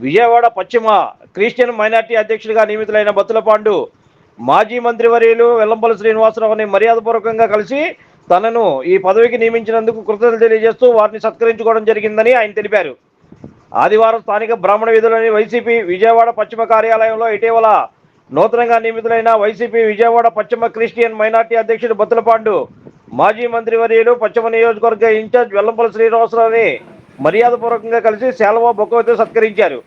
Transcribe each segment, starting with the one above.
విజయవాడ పశ్చిమ Christian minority అధ్యక్షుడిగా నియమితులైన బత్తులపాండు మాజీ మంత్రివర్యులు వెల్లంపల్లి శ్రీనివాసరావుని మర్యాదపూర్వకంగా కలిసి తనను ఈ పదవికి నియమించినందుకు కృతజ్ఞతలు తెలియజేస్తూ వారిని సత్కరించుకోవడం జరిగిందని ఆయన తెలిపారు. ఆదివారం స్థానిక బ్రాహ్మణ విధులని వైసీపీ విజయవాడ పశ్చిమ కార్యాలయంలో ఇటీవల నూతనంగా నియమితులైన వైసీపీ విజయవాడ పశ్చిమ క్రిస్టియన్ మైనార్టీ అధ్యక్షుడు బత్తులపాండు మాజీ మంత్రివర్యులు పశ్చిమ నియోజకవర్గ ఇన్ఛార్జ్ వెల్లంపల్లి శ్రీనివాసరావుని మర్యాదపూర్వకంగా కలిసి శాలవా బొక్కవతో సత్కరించారు.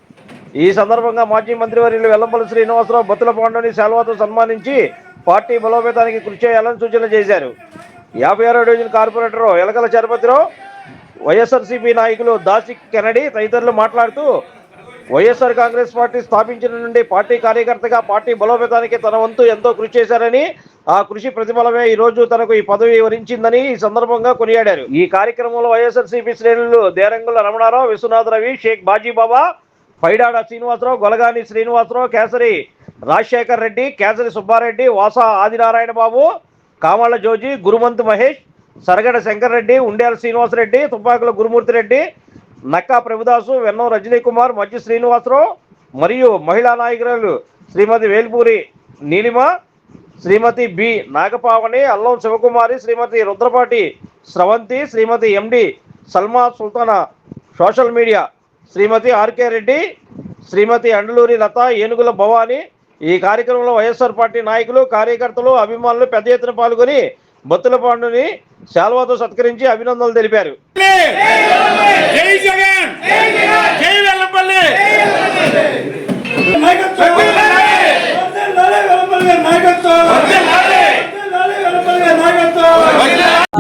ఈ సందర్భంగా మాజీ మంత్రివర్యులు వెల్లంపల్లి శ్రీనివాసరావు బతుల పాండుని శాల్వాతో సన్మానించి పార్టీ బలోపేతానికి కృషి చేయాలని సూచన చేశారు. యాభై ఆరో డివిజన్ కార్పొరేటర్ ఎలకల చరపతిరావు వైఎస్ఆర్సీపీ నాయకులు దాసి కెనడి తదితరులు మాట్లాడుతూ వైఎస్ఆర్ కాంగ్రెస్ పార్టీ స్థాపించిన నుండి పార్టీ కార్యకర్తగా పార్టీ బలోపేతానికి తన వంతు ఎంతో కృషి చేశారని ఆ కృషి ప్రతిఫలమే ఈ రోజు తనకు ఈ పదవి వరించిందని ఈ సందర్భంగా కొనియాడారు. ఈ కార్యక్రమంలో వైఎస్ఆర్సీపీ శ్రేణులు దేరంగుల రమణారావు విశ్వనాథ్ రవి షేక్ బాజీబాబా పైడాడ శ్రీనివాసరావు గొలగాని శ్రీనివాసరావు కేసరి రాజశేఖర్ రెడ్డి కేసరి సుబ్బారెడ్డి వాసా ఆదినారాయణ బాబు కామళ్ళ జోజి గురుమంత్ మహేష్ సరగడ శంకర్ రెడ్డి ఉండ్యాల శ్రీనివాసరెడ్డి తుపాకుల గురుమూర్తి రెడ్డి నక్కా ప్రభుదాసు వెన్నం రజనీ కుమార్ మధ్య శ్రీనివాసరావు మరియు మహిళా నాయకురాలు Shrimati Velpuri Neelima Shrimati B Nagapavani Allam Sivakumari Srimati Rudrapati Sravanthi Srimati MD Salma Sultana social media Srimati RK Reddy Srimati Andaluri Latha Enugula Bhavani ఈ కార్యక్రమంలో వైఎస్ఆర్ పార్టీ నాయకులు కార్యకర్తలు అభిమానులు పెద్ద ఎత్తున పాల్గొని బొత్తుల పాండుని శాల్వాతో సత్కరించి అభినందనలు తెలిపారు.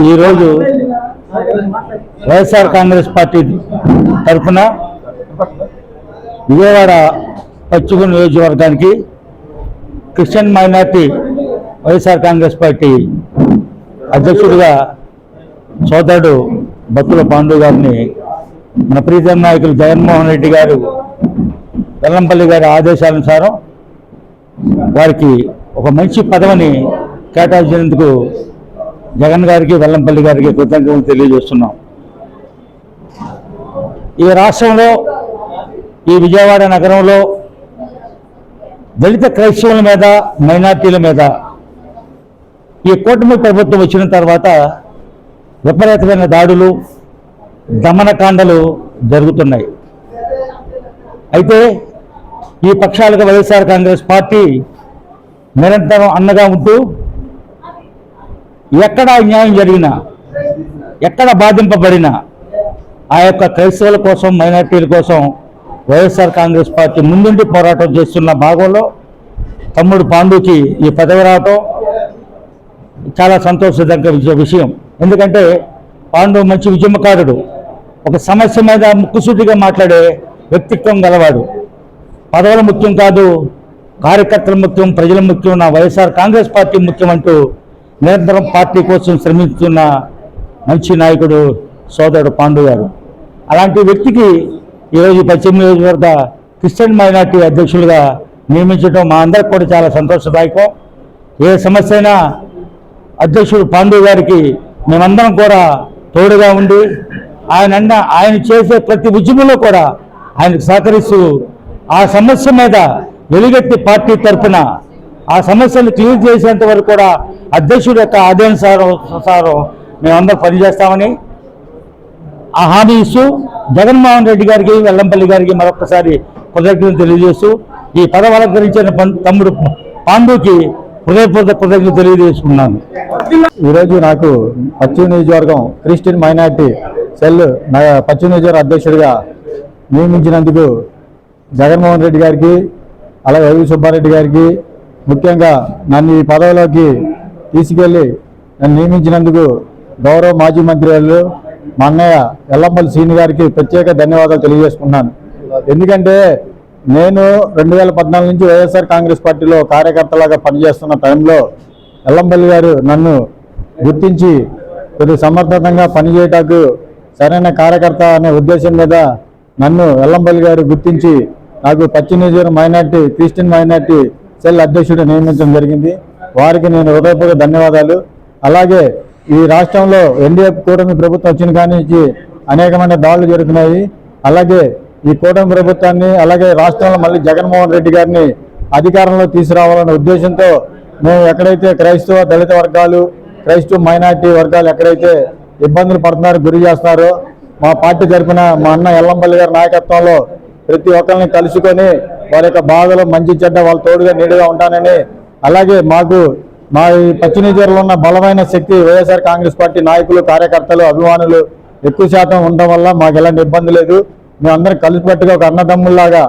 ఈరోజు వైఎస్ఆర్ కాంగ్రెస్ పార్టీ తరఫున విజయవాడ పశ్చిమ నియోజకవర్గానికి Christian minority YSR Congress party అధ్యక్షుడిగా సోదరుడు బత్తుల పాండు గారిని మన ప్రీతం నాయకులు జగన్మోహన్ రెడ్డి గారు వెల్లంపల్లి గారి ఆదేశానుసారం వారికి ఒక మంచి పదవిని కేటాయించినందుకు జగన్ గారికి వెల్లంపల్లి గారికి కృతజ్ఞతలు తెలియజేస్తున్నాం. ఈ రాష్ట్రంలో ఈ విజయవాడ నగరంలో దళిత క్రైస్తవుల మీద మైనార్టీల మీద ఈ కూటమి ప్రభుత్వం వచ్చిన తర్వాత విపరీతమైన దాడులు దమనకాండలు జరుగుతున్నాయి. అయితే ఈ పక్షాలకు వైఎస్ఆర్ కాంగ్రెస్ పార్టీ నిరంతరం అన్నగా ఉంటూ ఎక్కడ అన్యాయం జరిగినా ఎక్కడ బాధింపబడినా ఆ యొక్క క్రైస్తవుల కోసం మైనార్టీల కోసం వైఎస్ఆర్ కాంగ్రెస్ పార్టీ ముందుండి పోరాటం చేస్తున్న భాగంలో తమ్ముడు పాండుకి ఈ పదవి రావటం చాలా సంతోషదగ్గ విషయం. ఎందుకంటే పాండు మంచి ఉద్యమకారుడు ఒక సమస్య మీద ముక్కుసూటిగా మాట్లాడే వ్యక్తిత్వం గలవాడు. పదవుల ముఖ్యం కాదు కార్యకర్తల ముఖ్యం ప్రజల ముఖ్యం నా వైఎస్ఆర్ కాంగ్రెస్ పార్టీ ముఖ్యం అంటూ నిరంతరం పార్టీ కోసం శ్రమిస్తున్న మంచి నాయకుడు సోదరుడు పాండు గారు. అలాంటి వ్యక్తికి ఈరోజు పశ్చిమ నియోజకవర్గ క్రిస్టియన్ మైనార్టీ అధ్యక్షులుగా నియమించడం మా అందరికి కూడా చాలా సంతోషదాయకం. ఏ సమస్య అయినా అధ్యక్షుడు పాండు గారికి మేమందరం కూడా తోడుగా ఉండి ఆయన అన్న ఆయన చేసే ప్రతి ఉద్యమంలో కూడా ఆయనకు సహకరిస్తూ ఆ సమస్య మీద వెలుగెత్తి పార్టీ తరఫున ఆ సమస్యను క్లియర్ చేసేంత వరకు కూడా అధ్యక్షుడు యొక్క ఆదేశానుసారం సారం మేమందరం పనిచేస్తామని ఆ హామీ ఇస్తూ జగన్మోహన్ రెడ్డి గారికి వెల్లంపల్లి గారికి మరొకసారి కృతజ్ఞతలు తెలియజేస్తూ ఈ పదవి అలంకరించిన పం- తమ్ముడు పాండుకి హృదయపూర్వక కృతజ్ఞతలు తెలియజేసుకున్నాను. ఈరోజు నాకు పశ్చిమ నియోజకవర్గం క్రిస్టియన్ మైనార్టీ సెల్ పశ్చిమ నియోజకవర్గ అధ్యక్షుడిగా నియమించినందుకు జగన్మోహన్ రెడ్డి గారికి అలాగే వైవి సుబ్బారెడ్డి గారికి ముఖ్యంగా నన్ను ఈ పదవిలోకి తీసుకెళ్ళి నన్ను నియమించినందుకు గౌరవ మాజీ మంత్రి వాళ్ళు మా అన్నయ్య ఎల్లంపల్లి శ్రీని గారికి ప్రత్యేక ధన్యవాదాలు తెలియజేసుకున్నాను ఎందుకంటే నేను రెండు వేల పద్నాలుగు నుంచి వైఎస్ఆర్ కాంగ్రెస్ పార్టీలో కార్యకర్తలాగా పనిచేస్తున్న టైంలో ఎల్లంపల్లి గారు నన్ను గుర్తించి కొద్ది సమర్థతంగా పనిచేయటానికి సరైన కార్యకర్త అనే ఉద్దేశం మీద నన్ను ఎల్లంపల్లి గారు గుర్తించి నాకు పశ్చిమ మైనార్టీ క్రిస్టియన్ మైనార్టీ సెల్ అధ్యక్షుడు నియమించడం జరిగింది. వారికి నేను హృదయపూర్వక ధన్యవాదాలు. అలాగే ఈ రాష్ట్రంలో ఎన్డీఏ కూటమి ప్రభుత్వం వచ్చిన కానీ అనేకమైన దాడులు జరుగుతున్నాయి. అలాగే ఈ కూటమి ప్రభుత్వాన్ని అలాగే రాష్ట్రంలో మళ్ళీ జగన్మోహన్ రెడ్డి గారిని అధికారంలో తీసుకురావాలనే ఉద్దేశంతో మేము ఎక్కడైతే క్రైస్తవ దళిత వర్గాలు క్రైస్తవ మైనార్టీ వర్గాలు ఎక్కడైతే ఇబ్బందులు పడుతున్నారో గురి చేస్తున్నారో మా పార్టీ తరఫున మా అన్న ఎల్లంపల్లి గారి నాయకత్వంలో ప్రతి ఒక్కరిని కలుసుకొని వారి యొక్క బాధలు మంచి చెడ్డ వాళ్ళ తోడుగా నీడుగా ఉంటానని. అలాగే మాకు మా ఈ పశ్చిమ ఉన్న బలమైన శక్తి వైఎస్ఆర్ కాంగ్రెస్ పార్టీ నాయకులు కార్యకర్తలు అభిమానులు ఎక్కువ శాతం ఉండడం వల్ల మాకు ఎలాంటి ఇబ్బంది లేదు. మేమందరం కలిసికట్టుగా ఒక అన్నదమ్ముల్లాగా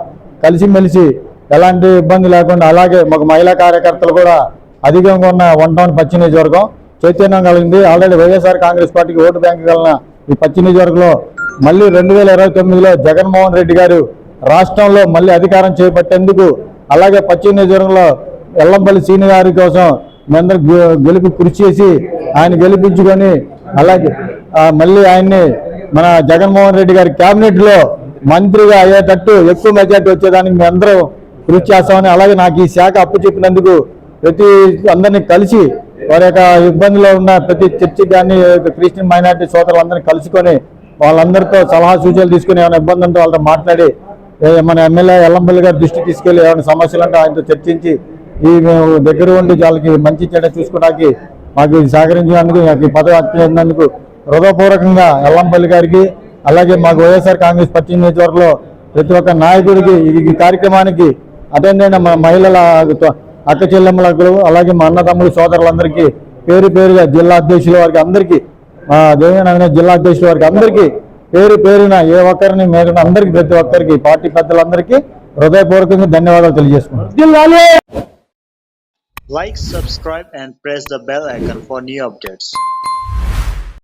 కలిసిమెలిసి ఎలాంటి ఇబ్బంది లేకుండా అలాగే మాకు మహిళా కార్యకర్తలు కూడా అధికంగా ఉన్న వన్ టౌన్ పశ్చిమ నియోజకవర్గం చైతన్యం కలిగింది. ఆల్రెడీ వైఎస్ఆర్ కాంగ్రెస్ పార్టీకి ఓటు బ్యాంకు కలిగిన ఈ పశ్చిమ నియోజకవర్గంలో మళ్ళీ రెండు వేల ఇరవై తొమ్మిదిలో జగన్మోహన్ రెడ్డి గారు రాష్ట్రంలో మళ్ళీ అధికారం చేపట్టేందుకు అలాగే పశ్చిమ నియోజకవర్గంలో ఎల్లంపల్లి సీని గారి కోసం మేమందరం గె- గెలుపు కృషి చేసి ఆయన గెలిపించుకొని అలాగే మళ్ళీ ఆయన్ని మన జగన్మోహన్ రెడ్డి గారి క్యాబినెట్లో మంత్రిగా అయ్యేటట్టు ఎక్కువ మెజార్టీ వచ్చేదానికి మేమందరం కృషి చేస్తామని అలాగే నాకు ఈ శాఖ అప్పు చెప్పినందుకు ప్రతి అందరినీ కలిసి వారి యొక్క ఇబ్బందిలో ఉన్న ప్రతి చర్చి కానీ క్రిస్టియన్ మైనార్టీ సోదరులందరినీ కలుసుకొని వాళ్ళందరితో సలహా సూచనలు తీసుకుని ఏమైనా ఇబ్బంది ఉంటే వాళ్ళతో మాట్లాడి మన ఎమ్మెల్యే ఎల్లంపల్లి గారి దృష్టికి తీసుకెళ్ళి ఏమైనా సమస్యలు అంటే ఆయనతో చర్చించి ఈ మేము దగ్గర ఉండి వాళ్ళకి మంచి చెడ్డ చూసుకోవడానికి మాకు ఇది సహకరించినందుకు నాకు ఈ పదవి అత్యందుకు హృదయపూర్వకంగా ఎల్లంపల్లి గారికి అలాగే మాకు వైఎస్ఆర్ కాంగ్రెస్ పశ్చిమ నియోజకవర్గంలో ప్రతి ఒక్క నాయకుడికి ఈ- ఈ కార్యక్రమానికి అటెండ్ అయిన మహిళల అక్క చెల్లెమ్మలకు అలాగే మా అన్నదమ్ముల సోదరులందరికీ పేరు పేరుగా జిల్లా అధ్యక్షుల వారికి అందరికీ మా జిల్లా అధ్యక్షుల వారికి అందరికీ పేరు పేరున ఏ ఒక్కరిని మేరకు అందరికీ ప్రతి ఒక్కరికి పార్టీ పెద్దలందరికీ హృదయపూర్వకంగా ధన్యవాదాలు తెలియజేసుకుంటాం Like, subscribe, and press the bell icon for new updates.